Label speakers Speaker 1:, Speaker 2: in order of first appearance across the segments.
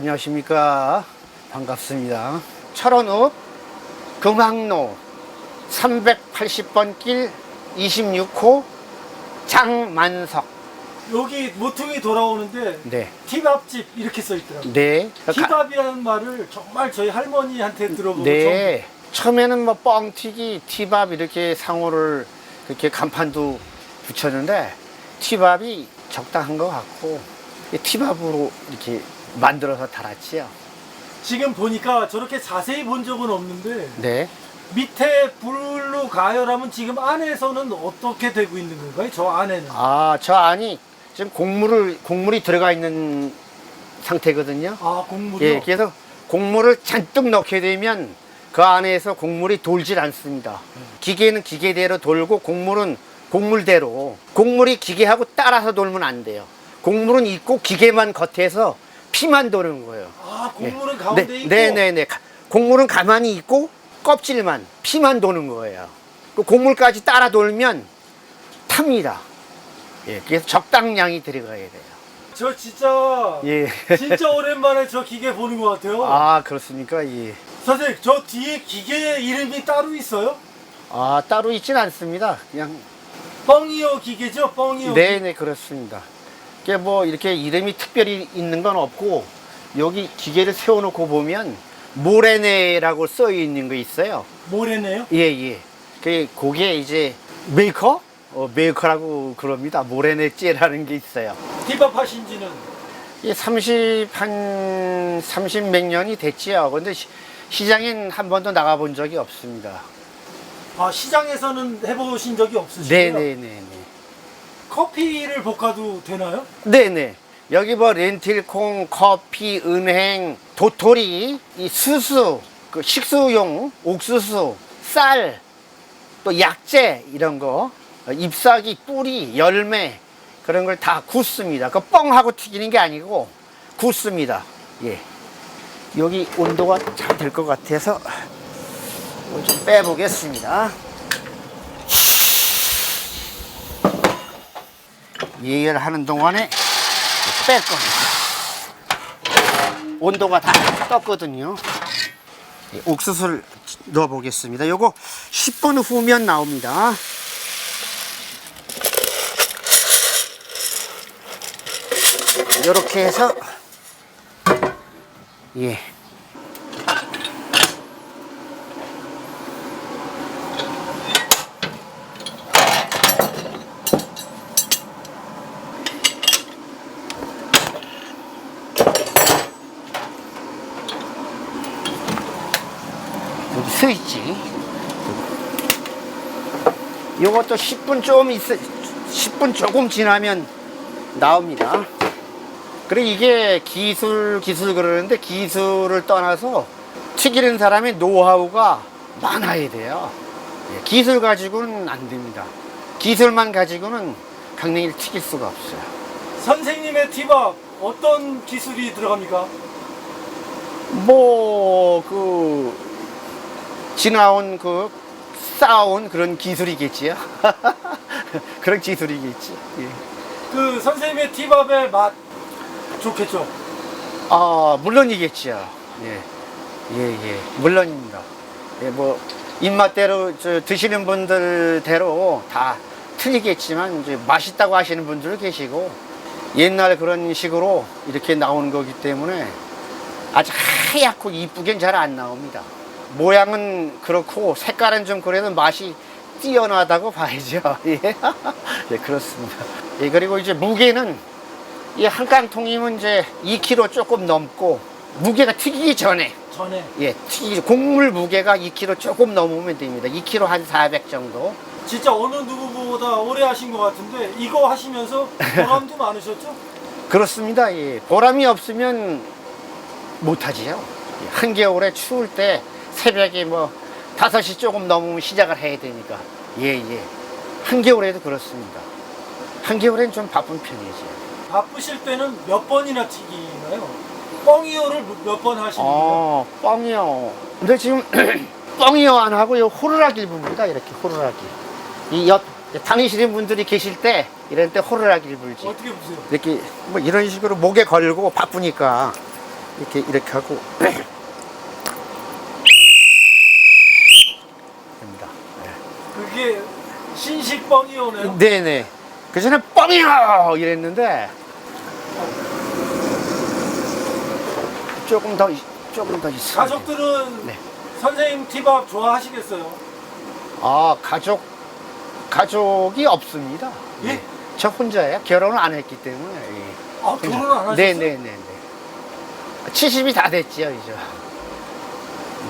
Speaker 1: 네, 안녕하십니까. 반갑습니다. 철원읍 금학로 380번 길 26호 장만석.
Speaker 2: 여기 모퉁이 돌아오는데
Speaker 1: 네.
Speaker 2: 티밥집 이렇게 써 있더라고요.
Speaker 1: 네. 가-
Speaker 2: 티밥이라는 말을 정말 저희 할머니한테 들어보고
Speaker 1: 네. 처음에는 뭐 뻥튀기, 티밥 이렇게 상호를 이렇게 간판도 붙였는데 티밥이 적당한 것 같고 이 티밥으로 이렇게 만들어서 달았지요.
Speaker 2: 지금 보니까 저렇게 자세히 본 적은 없는데
Speaker 1: 네.
Speaker 2: 밑에 불로 가열하면 지금 안에서는 어떻게 되고 있는 건가요? 저 안에는
Speaker 1: 아, 저 안이 지금 곡물을 곡물이 들어가 있는 상태거든요.
Speaker 2: 아 곡물이요?
Speaker 1: 예, 그래서 곡물을 잔뜩 넣게 되면 그 안에서 곡물이 돌질 않습니다. 기계는 기계대로 돌고 곡물은 곡물대로. 곡물이 기계하고 따라서 돌면 안 돼요. 곡물은 있고 기계만 겉에서 피만 도는 거예요.
Speaker 2: 아 곡물은 가운데
Speaker 1: 네,
Speaker 2: 있고
Speaker 1: 네, 네, 네. 가- 곡물은 가만히 있고 껍질만 피만 도는 거예요. 그 곡물까지 따라 돌면 탑니다. 예, 그래서 적당량이 들어가야 돼요.
Speaker 2: 저 진짜
Speaker 1: 예.
Speaker 2: 진짜 오랜만에 저 기계 보는 것 같아요.
Speaker 1: 아, 그렇습니까? 예.
Speaker 2: 선생님 저 뒤에 기계 이름이 따로 있어요?
Speaker 1: 아, 따로 있진 않습니다. 그냥
Speaker 2: 뻥이어 기계죠? 뻥이어
Speaker 1: 네네 그렇습니다. 이게 뭐 이렇게 이름이 특별히 있는 건 없고 여기 기계를 세워놓고 보면 모래내라고 써 있는 거 있어요.
Speaker 2: 모래네요?
Speaker 1: 예 예. 그 그게 이제 메이커? 어, 메이커라고 그럽니다. 모래내째라는 게 있어요.
Speaker 2: 티밥 하신 지는
Speaker 1: 이게 30 한 30 몇 년이 됐지요. 근데 시, 시장엔 한 번도 나가본 적이 없습니다.
Speaker 2: 아 시장에서는 해보신 적이 없으시고요?
Speaker 1: 네네네네.
Speaker 2: 커피를 볶아도 되나요?
Speaker 1: 네네. 여기 뭐 렌틸콩, 커피, 은행, 도토리, 이 수수, 그 식수용, 옥수수, 쌀, 또 약재 이런 거, 어, 잎사귀, 뿌리, 열매 그런 걸 다 굽습니다. 그 뻥하고 튀기는 게 아니고 굽습니다. 예. 여기 온도가 잘 될 것 같아서 좀 빼보겠습니다. 예열하는 동안에 뺄 겁니다. 온도가 다 떴거든요. 예, 옥수수를 넣어 보겠습니다. 요거 10분 후면 나옵니다. 이렇게 해서 예. 스위치. 요것도 10분 좀 있어, 10분 조금 지나면 나옵니다. 그리고 이게 기술, 기술 그러는데 기술을 떠나서 튀기는 사람의 노하우가 많아야 돼요. 예, 기술 가지고는 안 됩니다. 기술만 가지고는 강냉이를 튀길 수가 없어요.
Speaker 2: 선생님의 티밥 어떤 기술이 들어갑니까?
Speaker 1: 뭐, 그, 지나온 그, 쌓아온 그런 기술이겠지요. 그런 기술이겠지. 예.
Speaker 2: 그 선생님의 티밥의 맛 좋겠죠?
Speaker 1: 아, 물론이겠죠. 예. 예, 예. 물론입니다. 예, 뭐, 입맛대로 저 드시는 분들대로 다 틀리겠지만, 이제 맛있다고 하시는 분들 계시고, 옛날 그런 식으로 이렇게 나오는 거기 때문에 아주 하얗고 이쁘겐 잘안 나옵니다. 모양은 그렇고, 색깔은 좀 그래도 맛이 뛰어나다고 봐야죠. 예. 예, 그렇습니다. 예, 그리고 이제 무게는 이 한 깡통이면 이제 2kg 조금 넘고 무게가 튀기기 전에
Speaker 2: 전에
Speaker 1: 예 튀기 곡물 무게가 2kg 조금 넘으면 됩니다. 2kg 한 400 정도.
Speaker 2: 진짜 어느 누구보다 오래 하신 것 같은데 이거 하시면서 보람도 많으셨죠?
Speaker 1: 그렇습니다. 예. 보람이 없으면 못하지요. 예, 한겨울에 추울 때 새벽에 뭐 5시 조금 넘으면 시작을 해야 되니까 예 예. 한겨울에도 그렇습니다. 한겨울엔 좀 바쁜 편이죠.
Speaker 2: 바쁘실 때는 몇 번이나 튀기나요? 뻥이어를 몇 번 하시는 거예요?
Speaker 1: 어, 뻥이요. 근데 지금 뻥이요 안 하고 요. 호루라기를 붑니다. 이렇게 호루라기. 이 옆, 다니시는 분들이 계실 때 이럴 때 호루라기를 불지.
Speaker 2: 어떻게 보세요?
Speaker 1: 이렇게 뭐 이런 식으로 목에 걸고 바쁘니까 이렇게 이렇게 하고 됩니다.
Speaker 2: 그게 신식 뻥이 오네요.
Speaker 1: 네네. 그 전에 뻥이요 이랬는데 조금 더 있- 조금 더 있어.
Speaker 2: 가족들은
Speaker 1: 네.
Speaker 2: 선생님 티밥 좋아하시겠어요?
Speaker 1: 아 가족 가족이 없습니다.
Speaker 2: 예?
Speaker 1: 저 혼자예요. 결혼을 안 했기 때문에. 예.
Speaker 2: 아, 결혼 안 하셨어요?
Speaker 1: 네네네. 70이 다 됐지요 이제.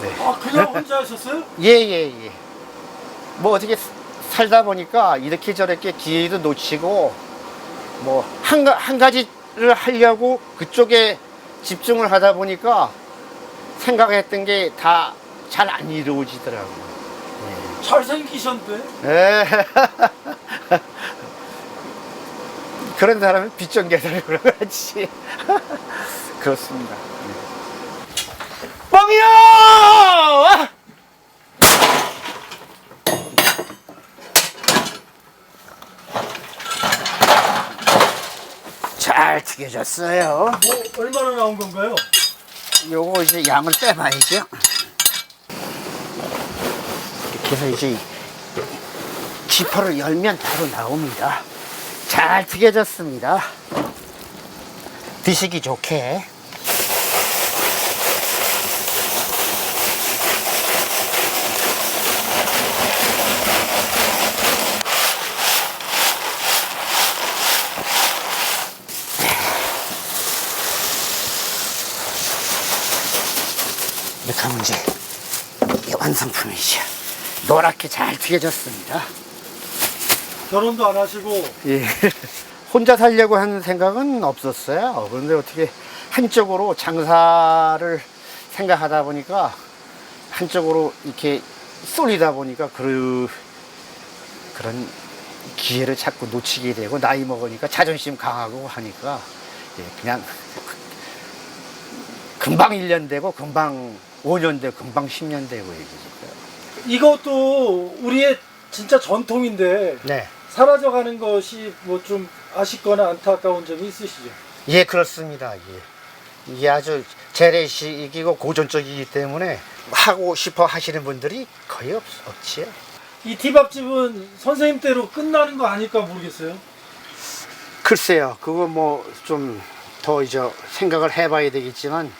Speaker 1: 네.
Speaker 2: 아, 그냥 혼자 하셨어요?
Speaker 1: 예 예 예. 뭐 어떻게 스- 살다 보니까 이렇게 저렇게 기회도 놓치고 뭐 한 한 가지를 하려고 그쪽에 집중을 하다 보니까 생각했던 게 다 잘 안 이루어지더라고요.
Speaker 2: 잘생기셨는데?
Speaker 1: 예. 그런 사람은 빚정계산을 그러지. 그렇습니다. 뻥이요! 잘 튀겨졌어요.
Speaker 2: 뭐, 얼마나 나온 건가요?
Speaker 1: 요거 이제 양을 빼봐야죠. 이렇게 해서 이제 지퍼를 열면 바로 나옵니다. 잘 튀겨졌습니다. 드시기 좋게 하면 이제 이게 완성품이죠. 노랗게 잘 튀겨졌습니다.
Speaker 2: 결혼도 안 하시고
Speaker 1: 예. 혼자 살려고 하는 생각은 없었어요. 그런데 어떻게 한쪽으로 장사를 생각하다 보니까 한쪽으로 이렇게 쏠리다 보니까 그, 그런 기회를 자꾸 놓치게 되고 나이 먹으니까 자존심 강하고 하니까 예, 그냥 금방 1년 되고 금방 5년 되고 금방 10년 되고 얘기죠.
Speaker 2: 이것도 우리의 진짜 전통인데
Speaker 1: 네.
Speaker 2: 사라져가는 것이 뭐 좀 아쉽거나 안타까운 점이 있으시죠?
Speaker 1: 예, 그렇습니다. 예. 이게 아주 재래식이고 고전적이기 때문에 하고 싶어 하시는 분들이 거의 없, 없지요.
Speaker 2: 이 티밥집은 선생님 때로 끝나는 거 아닐까 모르겠어요.
Speaker 1: 글쎄요, 그거 뭐 좀 더 이제 생각을 해봐야 되겠지만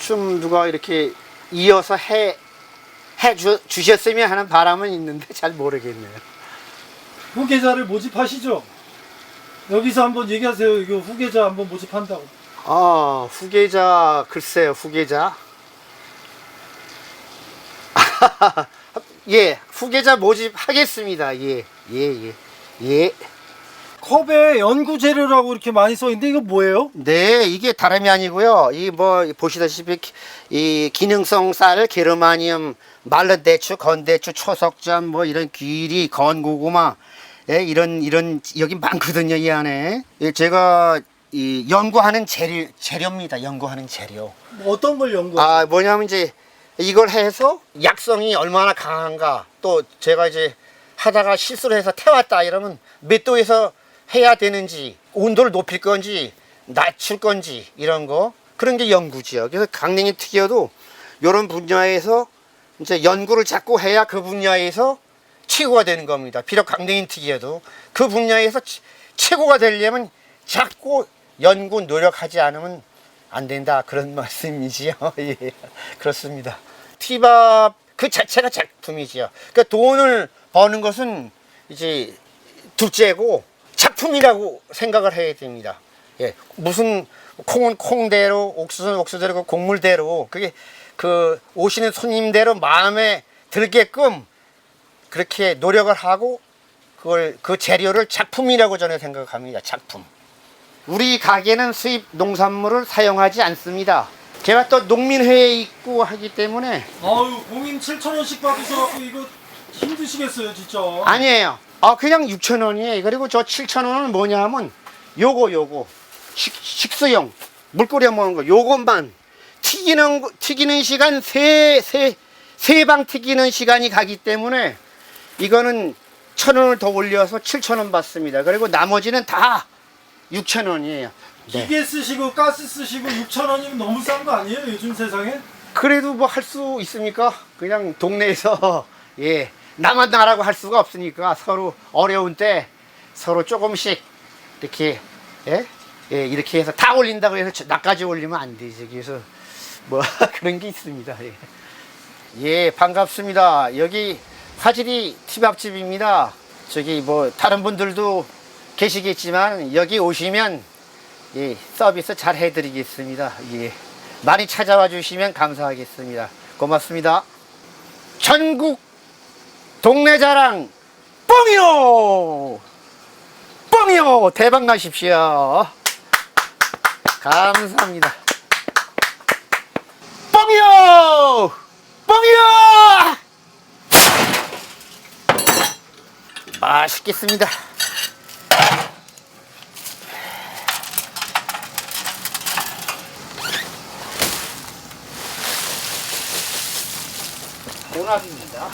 Speaker 1: 좀 누가 이렇게 이어서 해, 해 주, 주셨으면 하는 바람은 있는데 잘 모르겠네요.
Speaker 2: 후계자를 모집하시죠? 여기서 한번 얘기하세요. 이거 후계자 한번 모집한다고.
Speaker 1: 아, 후계자, 글쎄요, 후계자. 예, 후계자 모집하겠습니다. 예, 예, 예. 예.
Speaker 2: 컵에 연구 재료라고 이렇게 많이 써 있는데 이거 뭐예요?
Speaker 1: 네, 이게 다름이 아니고요. 이 뭐 보시다시피 기- 이 기능성 쌀, 게르마늄, 말른 대추, 건대추, 초석전 뭐 이런 귀리, 건고구마 예, 이런 이런 여기 많거든요, 이 안에. 예, 제가 이 연구하는 재료 재료입니다. 연구하는 재료.
Speaker 2: 뭐 어떤 걸 연구해요?
Speaker 1: 아, 뭐냐면 이제 이걸 해서 약성이 얼마나 강한가 또 제가 이제 하다가 실수를 해서 태웠다 이러면 몇 도에서 해야 되는지 온도를 높일 건지 낮출 건지 이런 거 그런 게 연구지요. 그래서 강냉이 특이어도 이런 분야에서 이제 연구를 자꾸 해야 그 분야에서 최고가 되는 겁니다. 비록 강냉이 특이어도 그 분야에서 치- 최고가 되려면 자꾸 연구 노력하지 않으면 안 된다 그런 말씀이지요. 예, 그렇습니다. 티밥 그 자체가 작품이지요. 그러니까 돈을 버는 것은 이제 둘째고 작품이라고 생각을 해야 됩니다. 예, 무슨 콩은 콩대로, 옥수수는 옥수수대로, 그 곡물대로 그게 그 오시는 손님대로 마음에 들게끔 그렇게 노력을 하고 그걸 그 재료를 작품이라고 저는 생각합니다. 작품. 우리 가게는 수입 농산물을 사용하지 않습니다. 제가 또 농민회에 있고 하기 때문에
Speaker 2: 아유 공인 7천 원씩 받으셔갖고 이거 힘드시겠어요 진짜.
Speaker 1: 아니에요. 아 그냥 6천 원이에요. 그리고 저 7천 원은 뭐냐면 요거 요거 식, 식수용 물 끓여 먹는 거 요것만 튀기는 거- 튀기는 시간 세세 세 방 튀기는 시간이 가기 때문에 이거는 천 원을 더 올려서 7천 원 받습니다. 그리고 나머지는 다 6천 원이에요. 네.
Speaker 2: 기계 쓰시고 가스 쓰시고 6천 원이면 너무 싼 거 아니에요? 요즘 세상에?
Speaker 1: 그래도 뭐 할 수 있습니까? 그냥 동네에서 예 나만 나라고 할 수가 없으니까 서로 어려운 때 서로 조금씩 이렇게 예, 예 이렇게 해서 다 올린다고 해서 저- 나까지 올리면 안 되지. 그래서 뭐 그런 게 있습니다. 예. 예 반갑습니다. 여기 화질이 티밥집입니다. 저기 뭐 다른 분들도 계시겠지만 여기 오시면 예, 서비스 잘 해드리겠습니다. 예. 많이 찾아와 주시면 감사하겠습니다. 고맙습니다. 전국 동네 자랑 뻥이요! 뻥이요! 대박 나십시오. 감사합니다. 뻥이요! 뻥이요! 맛있겠습니다. 혼합입니다.